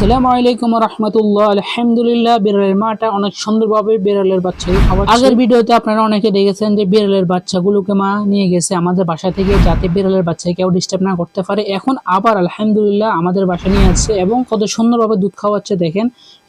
আসসালামু আলাইকুম রহমতুল্লাহ আলহামদুলিল্লাহ, বিড়ালের মাটা অনেক সুন্দরভাবে বিড়ালের বাচ্চাকে খাওয়াচ্ছে। আগের ভিডিওতে আপনারা অনেকে দেখেছেন যে বিড়ালের বাচ্চাগুলোকে মা নিয়ে গেছে আমাদের বাসা থেকে যাতে বিড়ালের বাচ্চাকে কেউ ডিস্টার্ব না করতে পারে। এখন আবার আলহামদুলিল্লাহ আমাদের বাসা নিয়ে আসছে এবং কত সুন্দরভাবে দুধ খাওয়াচ্ছে। দেখেন,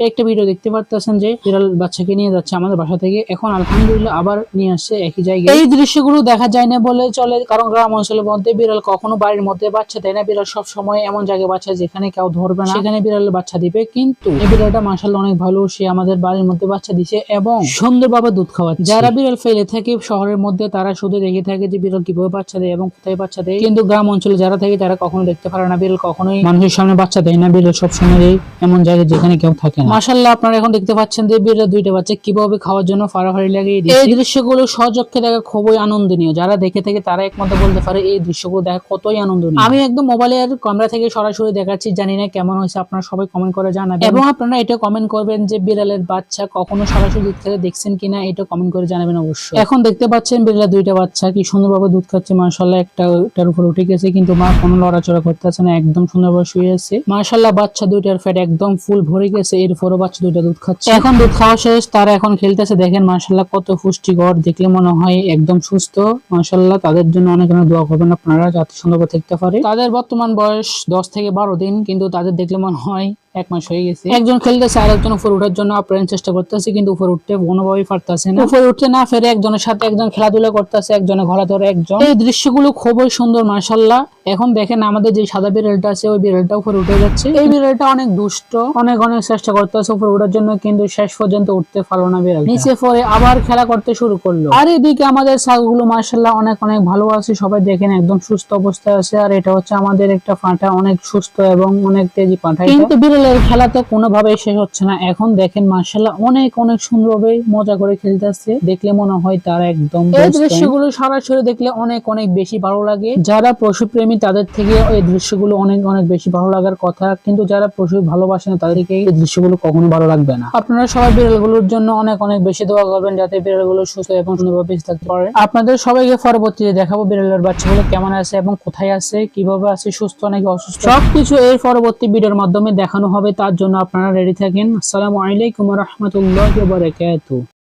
একটা ভিডিও দেখতে পারতেছেন যে বিড়াল বাচ্চাকে নিয়ে যাচ্ছে আমাদের বাসা থেকে। এখন আলহামদুলিল্লাহ আবার নিয়ে আসছে একই জায়গায়। এই দৃশ্যগুলো দেখা যায় না বলে চলে, কারণ গ্রাম অঞ্চলের মধ্যে বিড়াল কখনো বাড়ির মধ্যে বাচ্চা দেয় না। বিড়াল সব সময় এমন জায়গায় বাচ্চা যেখানে কেউ ধরবে না। সেখানে বিড়ালের বাচ্চা দিবে, কিন্তু এই বিড়ালটা মাসাল অনেক ভালো, সে আমাদের বাড়ির মধ্যে বাচ্চা দিছে এবং সুন্দরভাবে দুধ খাওয়াচ্ছে। যারা বিড়াল ফেলে থাকে শহরের মধ্যে, তারা শুধু দেখে থাকে যে বিড়াল কীভাবে বাচ্চা দেয় এবং কোথায় বাচ্চা দেয়। কিন্তু গ্রাম অঞ্চলে যারা থাকে, তারা কখনো দেখতে পারে না। বিড়াল কখনোই মানুষের সামনে বাচ্চা দেয় না। বিড়াল সবসময় এমন জায়গায় যেখানে কেউ থাকে না। মাসাল্লাহ আপনারা এখন দেখতে পাচ্ছেন যে বিড়াল দুইটা বাচ্চা কীভাবে খাওয়ার জন্য ফাড়াফাড়ি দিয়েছে। এই দৃশ্যগুলো সচক্ষে দেখা খুবই আনন্দনীয়। যারা দেখে থাকে, তারা একমাত্র বলতে পারে এই দৃশ্যগুলো দেখা কতই আনন্দনীয়। আমি একদম মোবাইলের ক্যামেরা থেকে সরাসরি দেখাচ্ছি, জানি না কেমন হয়েছে। আপনারা সবাই কমেন্ট করে জানাবেন। এবং আপনারা এটা কমেন্ট করবেন যে বিড়ালের বাচ্চা কখনো সরাসরি দুধ খেতে দেখছেন কিনা এটা কমেন্ট করে জানাবেন অবশ্যই। এখন দেখতে পাচ্ছেন বিড়ালের দুইটা বাচ্চা কি সুন্দরভাবে দুধ খাচ্ছে। মাশাল্লাহ একটা ওটার উপর উঠে গেছে কিন্তু মা কোনো লড়াচড়া করতেছে না একদম সুন্দরভাবে শুয়ে আছে। মাশাল্লাহ বাচ্চা দুইটার ফ্যাট একদম ফুল ভরে গেছে এরপরও বাচ্চা দুইটা দুধ খাচ্ছে। এখন দুধ খাওয়া শেষ তারা এখন খেলতেছে। দেখেন মাশাল্লাহ কত পুষ্টিকর দেখলে মনে হয় একদম সুস্থ। মাশাল্লাহ তাদের জন্য অনেক অনেক দোয়া করবেন আপনারা যাতে সুন্দরভাবে থাকতে পারে। তাদের বর্তমান বয়স দশ থেকে বারো দিন কিন্তু তাদের দেখলে মনে হয় এক মাস হয়ে গেছে। একজন খেলতেছে আর একজন উপর উঠার জন্য আপ্রাণ চেষ্টা করতেছে কিন্তু উপর উঠতে কোনোভাবেই পারতেছে না। উপরে উঠতে না ফেরে একজনের সাথে একজন খেলাধুলা করতেছে একজনে ঘোরা ধরে একজন। এই দৃশ্যগুলো খুবই সুন্দর মার্শাল্লাহ এখন দেখেন আমাদের যে সাদা বিড়ালটা আছে ওই বিড়ালটা উপরে উঠে যাচ্ছে। এই বিড়ালটা অনেক দুষ্ট অনেক অনেক চেষ্টা করতেছে উপরে উঠার জন্য কিন্তু শেষ পর্যন্ত উঠতে পারল না বিড়াল নিচে পরে আবার খেলা করতে শুরু করল। আর এদিকে আমাদের ছাগলগুলো মার্শাল্লাহ অনেক অনেক ভালো আছে। সবাই দেখেন একদম সুস্থ অবস্থায় আছে। আর এটা হচ্ছে আমাদের একটা পাঁঠা অনেক সুস্থ এবং অনেক তেজি পাঁঠা কিন্তু বিড়ালের খেলা তো কোনোভাবেই শেষ হচ্ছে না। এখন দেখেন মার্শাল্লাহ অনেক অনেক সুন্দরভাবে মজা করে খেলতেছে দেখলে মনে হয় তারা একদম এই দৃশ্যগুলো সরাসরি দেখলে অনেক অনেক বেশি ভালো লাগে। যারা পশু প্রেমী তাদের থেকে এই দৃশ্যগুলো অনেক অনেক বেশি ভালো লাগার কথা। কিন্তু যারা পশু ভালোবাসে না তাদেরকে এই দৃশ্যগুলো কখনো ভালো লাগবে না। আপনারা সবাই বিড়ালগুলোর জন্য অনেক অনেক বেশি দোয়া করবেন যাতে বিড়ালগুলো সুস্থ এবং সুন্দরভাবে থাকতে পারে। আপনাদের সবাইকে পরবর্তীতে দেখাবো বিড়ালের বাচ্চাগুলো কেমন আছে এবং কোথায় আছে কীভাবে আছে সুস্থ নাকি অসুস্থ। সবকিছু এর পরবর্তী ভিডিওর মাধ্যমে দেখানো হবে তার জন্য আপনারা রেডি থাকেন। আসসালামু আলাইকুম রহমতুল্লাহ বারাকাতুহু।